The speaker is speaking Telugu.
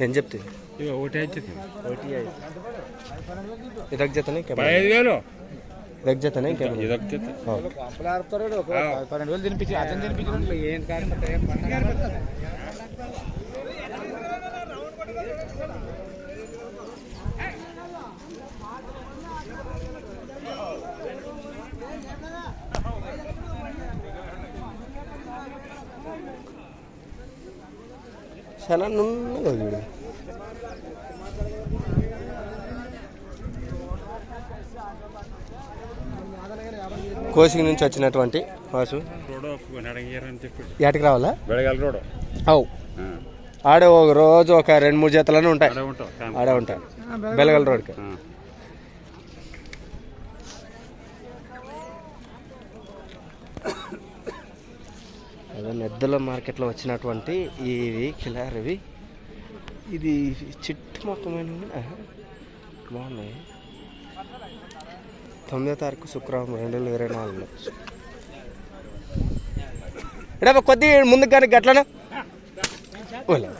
ఏం చెప్తే ఇక ఒకటి అయితే ఒకటి ఇదొక జతనే పదహైదు వేలు. ఇదొక జతనే ఇదొక జత. పన్నెండు వేలు తినిపించి అతను తినిపించిన ఏం కాదు. చాలా నున్నగా కోసిక నుంచి వచ్చినటువంటి వాసు. ఏటికి రావాలా? అవు ఆడే ఒక రోజు ఒక రెండు మూడు జతలను ఉంటాయి. ఆడే ఉంటాయి. బెలగల్ రోడ్కి. నెద్దల మార్కెట్లో వచ్చినటువంటి ఇవి కిలారివి ఇది చిట్టు మొత్తమైన బాగున్నాయి. తొమ్మిదో తారీఖు శుక్రవారం రెండు వేల ఇరవై నాలుగులో. ఇడా కొద్ది ముందుకు కానీ గట్లనే? ఓలే.